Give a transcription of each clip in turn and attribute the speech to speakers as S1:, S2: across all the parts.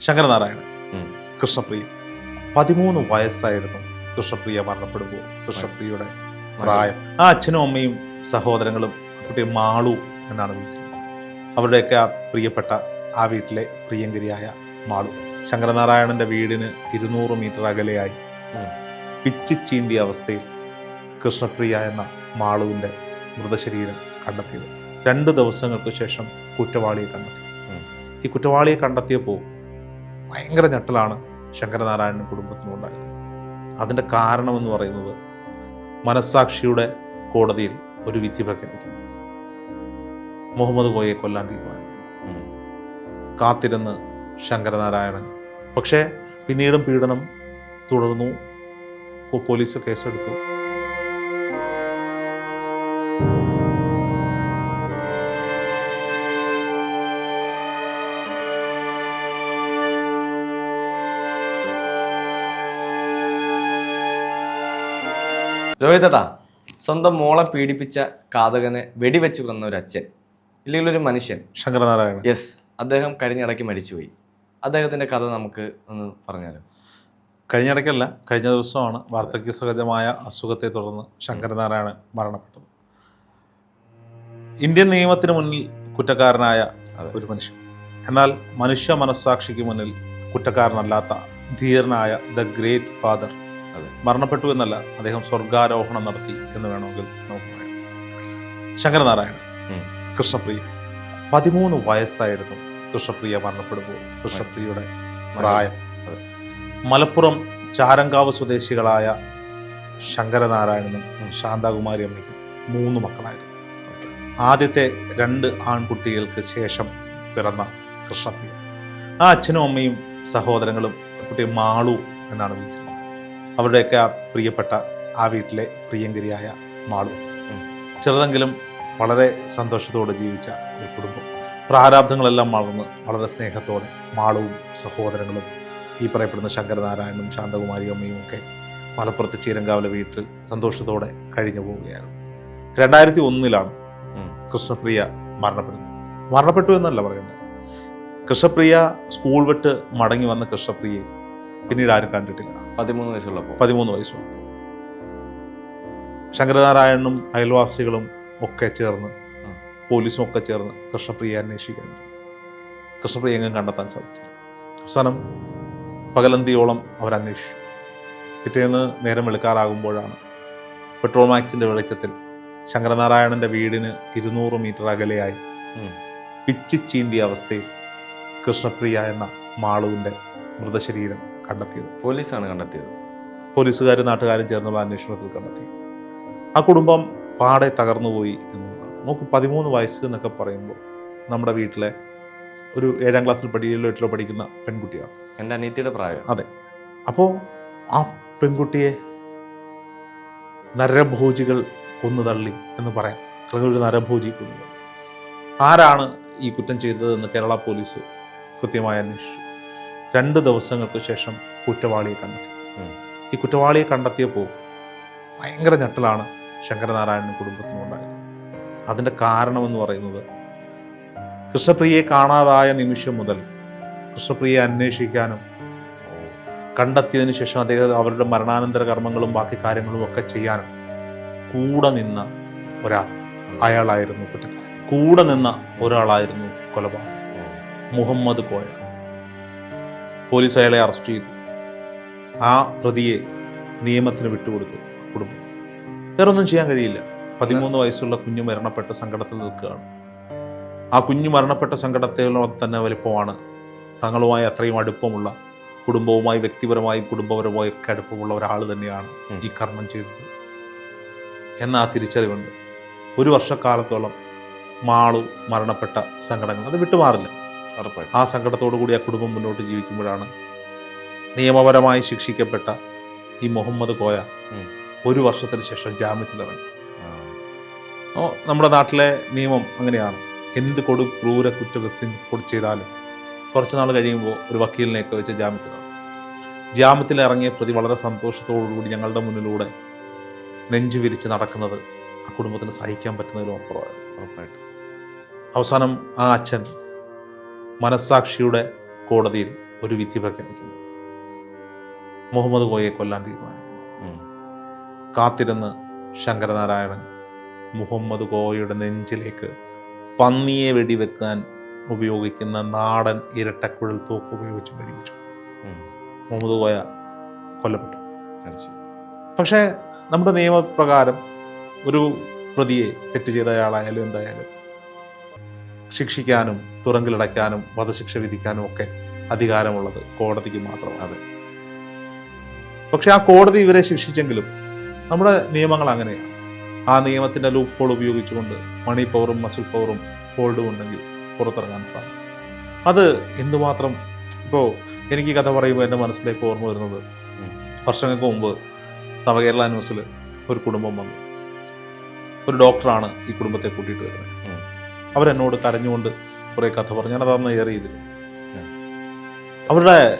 S1: ശങ്കരനാരായണൻ കൃഷ്ണപ്രിയ. പതിമൂന്ന് വയസ്സായിരുന്നു കൃഷ്ണപ്രിയ മരണപ്പെടുമ്പോൾ. കൃഷ്ണപ്രിയയുടെ പ്രായം. ആ അച്ഛനും അമ്മയും സഹോദരങ്ങളും കുട്ടിയും മാളു എന്നാണ് വിളിച്ചത് അവരുടെയൊക്കെ ആ പ്രിയപ്പെട്ട ആ വീട്ടിലെ പ്രിയങ്കരിയായ മാളു. ശങ്കരനാരായണന്റെ വീടിന് ഇരുന്നൂറ് മീറ്റർ അകലെയായി. പിച്ചിച്ചീന്തിയ അവസ്ഥയിൽ കൃഷ്ണപ്രിയ എന്ന മാളുവിന്റെ മൃതശരീരം കണ്ടെത്തിയത്. രണ്ട് ദിവസങ്ങൾക്ക് ശേഷം കുറ്റവാളിയെ കണ്ടെത്തി. ഈ കുറ്റവാളിയെ കണ്ടെത്തിയപ്പോൾ ഭയങ്കര ഞെട്ടലാണ് ശങ്കരനാരായണൻ കുടുംബത്തിനുണ്ടായത്. അതിന്റെ കാരണമെന്ന് പറയുന്നത് മനസ്സാക്ഷിയുടെ കോടതിയിൽ ഒരു വിധി പ്രഖ്യാപിക്കുന്നു. മുഹമ്മദ് കോയെ കൊല്ലാൻ തീരുമാനിക്കുന്നു. കാത്തിരുന്ന് ശങ്കരനാരായണൻ. പക്ഷേ പിന്നീടും പീഡനം തുടർന്നു. പോലീസ് കേസെടുത്തു.
S2: രോഹിതേട്ടാ സ്വന്തം മോളെ പീഡിപ്പിച്ച കാതകനെ വെടിവെച്ച് കൊന്ന ഒരു അച്ഛൻ ഇല്ലെങ്കിൽ ഒരു മനുഷ്യൻ.
S1: ശങ്കരനാരായണൻ.
S2: യെസ് അദ്ദേഹം കഴിഞ്ഞിടയ്ക്ക് മരിച്ചുപോയി. അദ്ദേഹത്തിന്റെ കഥ നമുക്ക് ഒന്ന് പറഞ്ഞാലോ
S1: കഴിഞ്ഞിടയ്ക്കല്ല കഴിഞ്ഞ ദിവസമാണ് വാർദ്ധക്യ സഹജമായ അസുഖത്തെ തുടർന്ന് ശങ്കരനാരായണൻ മരണപ്പെട്ടത്. ഇന്ത്യൻ നിയമത്തിന് മുന്നിൽ കുറ്റക്കാരനായ ഒരു മനുഷ്യൻ. എന്നാൽ മനുഷ്യ മനസ്സാക്ഷിക്ക് മുന്നിൽ കുറ്റക്കാരനല്ലാത്ത ധീരനായ ദ ഗ്രേറ്റ് ഫാദർ. മരണപ്പെട്ടു എന്നല്ല അദ്ദേഹം സ്വർഗാരോഹണം നടത്തി എന്ന് വേണമെങ്കിൽ നമുക്ക് പറയാം. ശങ്കരനാരായണൻ കൃഷ്ണപ്രിയ. പതിമൂന്ന് വയസ്സായിരുന്നു കൃഷ്ണപ്രിയ മരണപ്പെടുമ്പോൾ. കൃഷ്ണപ്രിയയുടെ പ്രായം. മലപ്പുറം ചാരങ്കാവ് സ്വദേശികളായ ശങ്കരനാരായണനും ശാന്താകുമാരി അമ്മയ്ക്കും മൂന്ന് മക്കളായിരുന്നു. ആദ്യത്തെ രണ്ട് ആൺകുട്ടികൾക്ക് ശേഷം പിറന്ന കൃഷ്ണപ്രിയ. ആ അച്ഛനും അമ്മയും സഹോദരങ്ങളും കുട്ടിയെ മാളു എന്നാണ് വിളിച്ചത് അവരുടെയൊക്കെ ആ പ്രിയപ്പെട്ട ആ വീട്ടിലെ പ്രിയങ്കരിയായ മാളു. ചെറുതെങ്കിലും വളരെ സന്തോഷത്തോടെ ജീവിച്ച ഒരു കുടുംബം. പ്രാരാബ്ധങ്ങളെല്ലാം വളർന്ന് വളരെ സ്നേഹത്തോടെ മാളുവും സഹോദരങ്ങളും ഈ പറയപ്പെടുന്ന ശങ്കരനാരായണനും ശാന്തകുമാരി അമ്മയും ഒക്കെ മലപ്പുറത്ത് ചീരങ്കാവിലെ വീട്ടിൽ സന്തോഷത്തോടെ കഴിഞ്ഞു പോവുകയായിരുന്നു. രണ്ടായിരത്തി ഒന്നിലാണ് കൃഷ്ണപ്രിയ മരണപ്പെടുന്നത്. മരണപ്പെട്ടു എന്നല്ല പറയേണ്ടത് കൃഷ്ണപ്രിയ സ്കൂൾ വിട്ട് മടങ്ങി വന്ന കൃഷ്ണപ്രിയയെ പിന്നീട് ആരും കണ്ടിട്ടില്ല.
S2: പതിമൂന്ന് വയസ്സുള്ളപ്പോൾ
S1: പതിമൂന്ന് വയസ്സുള്ള ശങ്കരനാരായണനും അയൽവാസികളും ഒക്കെ ചേർന്ന് പോലീസും ഒക്കെ ചേർന്ന് കൃഷ്ണപ്രിയ അന്വേഷിക്കാൻ കൃഷ്ണപ്രിയ എങ്ങും കണ്ടെത്താൻ സാധിച്ചില്ല. അവസാനം പകലന്തിയോളം അവരന്വേഷിച്ചു. പിറ്റേന്ന് നേരം വെളുക്കാറാകുമ്പോഴാണ് പെട്രോൾ മാക്സിന്റെ വെളിച്ചത്തിൽ ശങ്കരനാരായണന്റെ വീടിന് ഇരുന്നൂറ് മീറ്റർ അകലെയായി. പിച്ചിച്ചീന്തിയ അവസ്ഥയിൽ കൃഷ്ണപ്രിയ എന്ന മാളുവിന്റെ മൃതശരീരം കണ്ടെത്തിയത്.
S2: പോലീസാണ് കണ്ടെത്തിയത്.
S1: പോലീസുകാരും നാട്ടുകാരും ചേർന്നുള്ള അന്വേഷണത്തിൽ കണ്ടെത്തി. ആ കുടുംബം പാടെ തകർന്നുപോയി എന്നുള്ളതാണ് നമുക്ക് പതിമൂന്ന് വയസ്സ് എന്നൊക്കെ പറയുമ്പോൾ നമ്മുടെ വീട്ടിലെ ഒരു ഏഴാം ക്ലാസ്സിൽ പഠിയിലോ എട്ടിലോ പഠിക്കുന്ന പെൺകുട്ടിയാണ്.
S2: എന്റെ അനിയത്തിയുടെ പ്രായം. അതെ.
S1: അപ്പോൾ ആ പെൺകുട്ടിയെ നരഭോജികൾ കൊന്നു തള്ളി എന്ന് പറയാം. അല്ലെങ്കിൽ ഒരു നരഭോജി കൊന്നു ആരാണ് ഈ കുറ്റം ചെയ്തതെന്ന് കേരള പോലീസ് കൃത്യമായി അന്വേഷിച്ചു. രണ്ട് ദിവസങ്ങൾക്ക് ശേഷം കുറ്റവാളിയെ കണ്ടെത്തി. ഈ കുറ്റവാളിയെ കണ്ടെത്തിയപ്പോൾ ഭയങ്കര ഞെട്ടലാണ് ശങ്കരനാരായണൻ കുടുംബത്തിനും ഉണ്ടായത് അതിന്റെ കാരണമെന്ന് പറയുന്നത് കൃഷ്ണപ്രിയയെ കാണാതായ നിമിഷം മുതൽ കൃഷ്ണപ്രിയയെ അന്വേഷിക്കാനും കണ്ടെത്തിയതിനു ശേഷം അദ്ദേഹം അവരുടെ മരണാനന്തര കർമ്മങ്ങളും ബാക്കി കാര്യങ്ങളും ഒക്കെ ചെയ്യാനും കൂടെ നിന്ന ഒരാൾ അയാളായിരുന്നു കുറ്റക്കാരൻ. കൂടെ നിന്ന ഒരാളായിരുന്നു കൊലപാതകം മുഹമ്മദ് കോയ. പോലീസ് അയാളെ അറസ്റ്റ് ചെയ്തു. ആ പ്രതിയെ നിയമത്തിന് വിട്ടുകൊടുത്തു കുടുംബം. വേറൊന്നും ചെയ്യാൻ കഴിയില്ല. പതിമൂന്ന് വയസ്സുള്ള കുഞ്ഞു മരണപ്പെട്ട സങ്കടത്തിൽ നിൽക്കുകയാണ്. ആ കുഞ്ഞു മരണപ്പെട്ട സങ്കടത്തോളം തന്നെ വലിപ്പമാണ്. തങ്ങളുമായി അത്രയും അടുപ്പമുള്ള കുടുംബവുമായി വ്യക്തിപരമായും കുടുംബപരമായും ഒക്കെ അടുപ്പമുള്ള ഒരാൾ തന്നെയാണ് ഈ കർമ്മം ചെയ്തത്. എന്ന ആ തിരിച്ചറിവുണ്ട്. ഒരു വർഷക്കാലത്തോളം മാളു മരണപ്പെട്ട സങ്കടങ്ങൾ അത് വിട്ടുമാറില്ല. ആ സങ്കടത്തോടു കൂടി ആ കുടുംബം മുന്നോട്ട് ജീവിക്കുമ്പോഴാണ് നിയമപരമായി ശിക്ഷിക്കപ്പെട്ട ഈ മുഹമ്മദ് കോയ ഒരു വർഷത്തിന് ശേഷം ജാമ്യത്തിലിറങ്ങി നമ്മുടെ നാട്ടിലെ നിയമം അങ്ങനെയാണ്. എന്ത് കൊടു ക്രൂര കുറ്റകൃത്യം കൊടു ചെയ്താലും കുറച്ച് നാൾ കഴിയുമ്പോൾ ഒരു വക്കീലിനെയൊക്കെ വെച്ച് ജാമ്യത്തിലിറങ്ങും ജാമ്യത്തിൽ ഇറങ്ങിയ പ്രതി വളരെ സന്തോഷത്തോടുകൂടി ഞങ്ങളുടെ മുന്നിലൂടെ നെഞ്ചു വിരിച്ച് നടക്കുന്നത് ആ കുടുംബത്തിന് സഹിക്കാൻ പറ്റുന്നതിലും അപ്പുറമായിരുന്നു അവസാനം ആ അച്ഛൻ മനസ്സാക്ഷിയുടെ കോടതിയിൽ ഒരു വിധി പ്രഖ്യാപിക്കുന്നു മുഹമ്മദ് കോയെ കൊല്ലാൻ തീരുമാനിക്കുന്നു. കാത്തിരുന്ന് ശങ്കരനാരായണൻ മുഹമ്മദ് കോയയുടെ നെഞ്ചിലേക്ക് പന്നിയെ വെടിവെക്കാൻ ഉപയോഗിക്കുന്ന നാടൻ ഇരട്ടക്കുഴൽ തോക്ക് ഉപയോഗിച്ച് വെടിവെച്ചു. മുഹമ്മദ് കോയ കൊല്ലപ്പെട്ടു. പക്ഷേ നമ്മുടെ നിയമപ്രകാരം ഒരു പ്രതിയെ തെറ്റ് ചെയ്ത അയാളായാലും എന്തായാലും ശിക്ഷിക്കാനും തുറങ്കിലടയ്ക്കാനും വധശിക്ഷ വിധിക്കാനും ഒക്കെ അധികാരമുള്ളത് കോടതിക്ക് മാത്രമാണ്. പക്ഷെ ആ കോടതി ഇവരെ ശിക്ഷിച്ചെങ്കിലും നമ്മുടെ നിയമങ്ങൾ അങ്ങനെയാണ് ആ നിയമത്തിന്റെ ലൂപ്പ് ഹോൾ ഉപയോഗിച്ചുകൊണ്ട് മണി പവറും മസിൽ പവറും ഹോൾഡും ഉണ്ടെങ്കിൽ പുറത്തിറങ്ങാൻ സാധിക്കും അത് എന്തുമാത്രം ഇപ്പോൾ എനിക്ക് കഥ പറയുമ്പോൾ എന്റെ മനസ്സിലേക്ക് ഓർമ്മ വരുന്നത്. വർഷങ്ങൾക്ക് മുമ്പ് നവകേരള ന്യൂസിൽ ഒരു കുടുംബം വന്നു ഒരു ഡോക്ടറാണ് ഈ കുടുംബത്തെ കൂട്ടിയിട്ട് വരുന്നത്. അവരെന്നോട് കരഞ്ഞുകൊണ്ട് കുറേ കഥ പറഞ്ഞു. ഞാൻ അതന്ന് ഏറെ ചെയ്തിരുന്നു അവരുടെ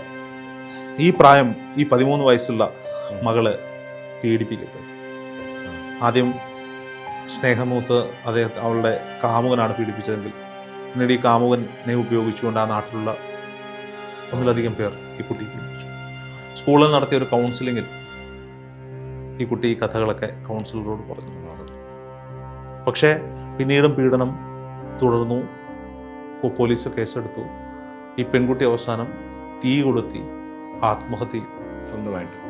S1: ഈ പ്രായം ഈ പതിമൂന്ന് വയസ്സുള്ള. മകൾ പീഡിപ്പിക്കപ്പെട്ടു. ആദ്യം സ്നേഹമൂത്ത് അദ്ദേഹം അവളുടെ കാമുകനാണ് പീഡിപ്പിച്ചതെങ്കിൽ പിന്നീട് ഈ കാമുകനെ ഉപയോഗിച്ചുകൊണ്ട് ആ നാട്ടിലുള്ള ഒന്നിലധികം പേർ ഈ കുട്ടി പീഡിപ്പിച്ചു. സ്കൂളിൽ നടത്തിയ ഒരു കൗൺസിലിങ്ങിൽ ഈ കുട്ടി ഈ കഥകളൊക്കെ കൗൺസിലറോട് പറഞ്ഞു. പക്ഷേ പിന്നീടും പീഡനം തുടർന്നു. പോലീസ് കേസെടുത്തു. ഈ പെൺകുട്ടി അവസാനം തീ കൊളുത്തി ആത്മഹത്യ ചെയ്തു.
S2: സ്വന്തമായിട്ട്.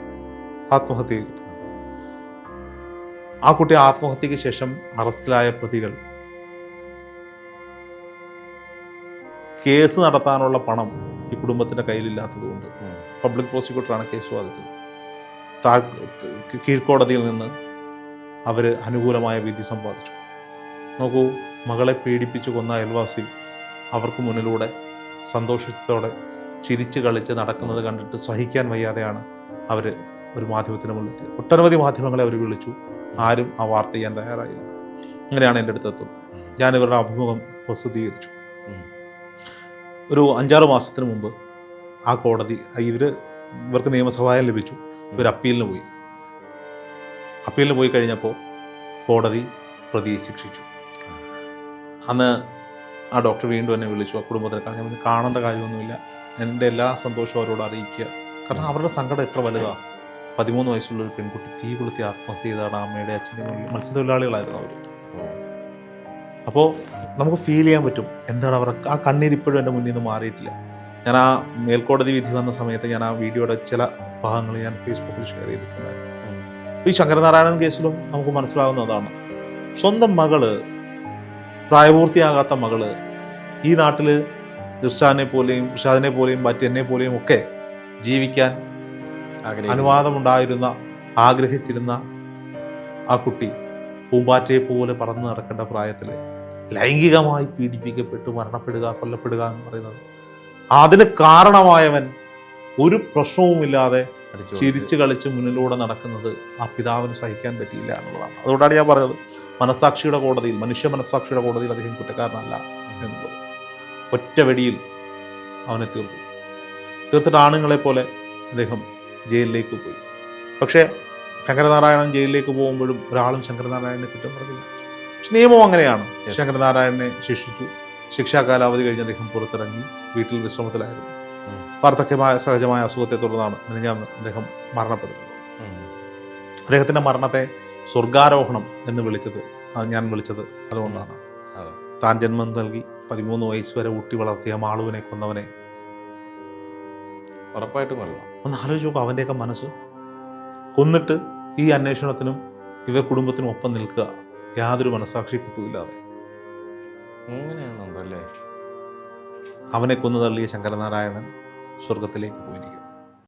S1: ആത്മഹത്യ ചെയ്തു. ആ കുട്ടി ആത്മഹത്യക്ക് ശേഷം അറസ്റ്റിലായ പ്രതികൾ. കേസ് നടത്താനുള്ള പണം ഈ കുടുംബത്തിന്റെ കയ്യിലില്ലാത്തതുകൊണ്ട്. Public പ്രോസിക്യൂട്ടറാണ് case വാദിച്ചത്. താ കീഴ്ക്കോടതിയിൽ നിന്ന് അവർ അനുകൂലമായ വിധി സമ്പാദിച്ചു. നോക്കൂ മകളെ പീഡിപ്പിച്ചു കൊന്ന അയൽവാസി അവർക്ക് മുന്നിലൂടെ സന്തോഷത്തോടെ ചിരിച്ചു കളിച്ച് നടക്കുന്നത് കണ്ടിട്ട് സഹിക്കാൻ വയ്യാതെയാണ് അവർ ഒരു മാധ്യമത്തിന് മുന്നിലെത്തിയത് ഒട്ടനവധി മാധ്യമങ്ങളെ അവർ വിളിച്ചു. ആരും ആ വാർത്ത ചെയ്യാൻ തയ്യാറായില്ല. അങ്ങനെയാണ് എന്റെ അടുത്ത് എത്തുന്നത്. ഞാൻ ഇവരുടെ അഭിമുഖം പ്രസിദ്ധീകരിച്ചു. ഒരു അഞ്ചാറ് മാസത്തിന് മുമ്പ് ആ കോടതി ഇവർ ഇവർക്ക് നിയമസഹായം ലഭിച്ചു. ഇവർ അപ്പീലിന് പോയി. അപ്പീലിന് പോയി കഴിഞ്ഞപ്പോൾ കോടതി പ്രതിയെ ശിക്ഷിച്ചു. അന്ന് ആ ഡോക്ടർ വീണ്ടും എന്നെ വിളിച്ചു ആ കുടുംബത്തിനെ കാണാൻ ഞാൻ കാണേണ്ട കാര്യമൊന്നുമില്ല. എന്റെ എല്ലാ സന്തോഷവും അവരോട് അറിയിക്കുക. കാരണം അവരുടെ സങ്കടം എത്ര വലുതാണ് പതിമൂന്ന് വയസ്സുള്ള ഒരു പെൺകുട്ടി തീ കൊളുത്തി ആത്മഹത്യ ചെയ്താണ് അമ്മയുടെ അച്ഛന്റെ മുന്നിൽ. മത്സ്യത്തൊഴിലാളികളായിരുന്നു അവർ അപ്പോൾ നമുക്ക് ഫീൽ ചെയ്യാൻ പറ്റും. എന്താണ് അവർക്ക് ആ കണ്ണീർ ഇപ്പോഴും എന്റെ മുന്നിൽ നിന്ന് മാറിയിട്ടില്ല. ഞാൻ ആ മേൽക്കോടതി വിധി വന്ന സമയത്ത് ഞാൻ ആ വീഡിയോയുടെ ചില ഭാഗങ്ങൾ ഞാൻ ഫേസ്ബുക്കിൽ ഷെയർ ചെയ്തിട്ടുണ്ടായിരുന്നു. ഈ ശങ്കരനാരായണൻ കേസിലും നമുക്ക് മനസ്സിലാവുന്നതാണ്. സ്വന്തം മകൾ പ്രായപൂർത്തിയാകാത്ത മകൾ ഈ നാട്ടിൽ ഇർഷാദിനെ പോലെയും ഇർഷാദിനെ പോലെയും മറ്റെന്നെ പോലെയും ഒക്കെ ജീവിക്കാൻ. അനുവാദമുണ്ടായിരുന്ന ആഗ്രഹിച്ചിരുന്ന ആ കുട്ടി പൂമ്പാറ്റയെ പോലെ പറന്ന് നടക്കേണ്ട പ്രായത്തിൽ ലൈംഗികമായി പീഡിപ്പിക്കപ്പെട്ടു മരണപ്പെടുക കൊല്ലപ്പെടുക എന്ന് പറയുന്നത്. അതിന് കാരണമായവൻ ഒരു പ്രശ്നവുമില്ലാതെ ചിരിച്ചു കളിച്ച് മുന്നിലൂടെ നടക്കുന്നത് ആ പിതാവിന് സഹിക്കാൻ പറ്റിയില്ല എന്നുള്ളതാണ്. അതുകൊണ്ടാണ് ഞാൻ പറഞ്ഞത്. മനസാക്ഷിയുടെ കോടതിയിൽ മനുഷ്യ മനസാക്ഷിയുടെ കോടതിയിൽ അദ്ദേഹം കുറ്റക്കാരനല്ല എന്നുള്ളത് ഒറ്റ വെടിയിൽ അവനെ തീർത്തു. തീർത്തിട്ട് ആണുങ്ങളെ പോലെ അദ്ദേഹം ജയിലിലേക്ക് പോയി. പക്ഷേ ശങ്കരനാരായണൻ ജയിലിലേക്ക് പോകുമ്പോഴും ഒരാളും ശങ്കരനാരായണനെ കുറ്റം പറഞ്ഞില്ല. പക്ഷെ നിയമം അങ്ങനെയാണ്. ശങ്കരനാരായണനെ ശിക്ഷിച്ചു. ശിക്ഷാ കാലാവധി കഴിഞ്ഞ് അദ്ദേഹം പുറത്തിറങ്ങി വീട്ടിൽ വിശ്രമത്തിലായിരുന്നു. വാർദ്ധക്യമായ സഹജമായ അസുഖത്തെ തുടർന്നാണ് മിനിഞ്ഞാന്ന് അദ്ദേഹം മരണപ്പെടുന്നത്.
S2: അദ്ദേഹത്തിന്റെ
S1: അദ്ദേഹത്തിന്റെ മരണത്തെ സ്വർഗാരോഹണം എന്ന് വിളിച്ചത്. അത് ഞാൻ വിളിച്ചത് അതുകൊണ്ടാണ്. താൻ ജന്മം നൽകി പതിമൂന്ന് വയസ്സ് വരെ ഊട്ടി വളർത്തിയ മാളുവിനെ കൊന്നവനെ.
S2: ഉറപ്പായിട്ടും
S1: ഒന്ന് ആലോചിച്ച് നോക്കുക അവന്റെയൊക്കെ മനസ്സ്. കൊന്നിട്ട് ഈ അന്വേഷണത്തിനും ഇവ കുടുംബത്തിനും ഒപ്പം നിൽക്കുക യാതൊരു മനസാക്ഷി കുത്തുമില്ലാതെ അവനെ കൊന്നു തള്ളിയ ശങ്കരനാരായണൻ സ്വർഗത്തിലേക്ക് പോയിരിക്കുന്നു.